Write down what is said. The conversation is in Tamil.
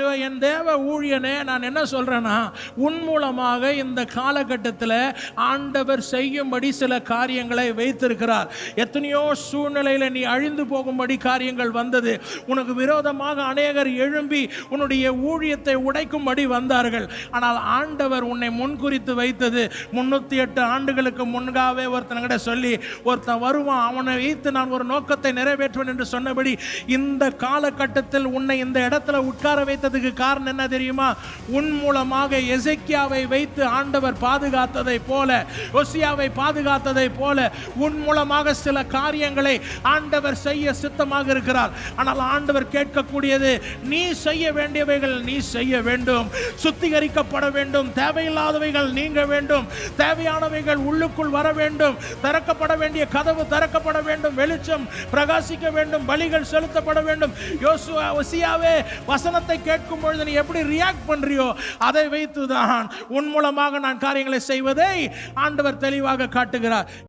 என் தேவ ஊழியனே நான் என்ன சொல்றேன்னா உன் மூலமாக இந்த காலகட்டத்தில் ஆண்டவர் செய்யும்படி சில காரியங்களை வைத்திருக்கிறார். எத்தனையோ சூழ்நிலையில் நீ அழிந்து போகும்படி காரியங்கள் வந்தது. உனக்கு விரோதமாக அநேகர் எழும்பி உன்னுடைய ஊழியத்தை உடைக்கும்படி வந்தார்கள். ஆனால் ஆண்டவர் உன்னை முன்குறித்து வைத்தது. முன்னூற்றி எட்டு ஆண்டுகளுக்கு முன்காவே ஒருத்தன்கிட்ட சொல்லி ஒருத்தன் வருவான் அவனை வைத்து நான் ஒரு நோக்கத்தை நிறைவேற்றுவேன் என்று சொன்னபடி இந்த காலகட்டத்தில் உன்னை இந்த இடத்துல உட்கார வைத்ததுக்கு காரணம் என்ன தெரியுமா? உன் மூலமாக எசைக்கியாவை வைத்து ஆண்டவர் பாதுகாத்ததை போல ஒசியாவை பாதுகாத்ததை போல உன் மூலமாக சில காரியங்களை ஆண்டவர் செய்ய சித்தமாக இருக்கிறார். ஆனால் ஆண்டவர் கேட்கக்கூடியது நீ செய்ய வேண்டியவைகள் நீ செய்ய வேண்டும். சுத்திகரிக்கப்பட வேண்டும். தேவையில்லாதவைகள் நீங்க வேண்டும். தேவையானவைகள் உள்ளுக்குள் வர வேண்டும். திறக்கப்பட வேண்டிய கதவு திறக்கப்பட வேண்டும். வெளிச்சம் பிரகாசிக்க வேண்டும். பலிகள் செலுத்தப்பட வேண்டும். யோசுவா ஒசியாவே வசனத்தை கேட்கும் பொழுது நீ எப்படி ரியாக்ட் பண்றியோ அதை வைத்து தான் உன் மூலமாக நான் காரியங்களை செய்வதை ஆண்டவர் தெளிவாக காட்டுகிறார்.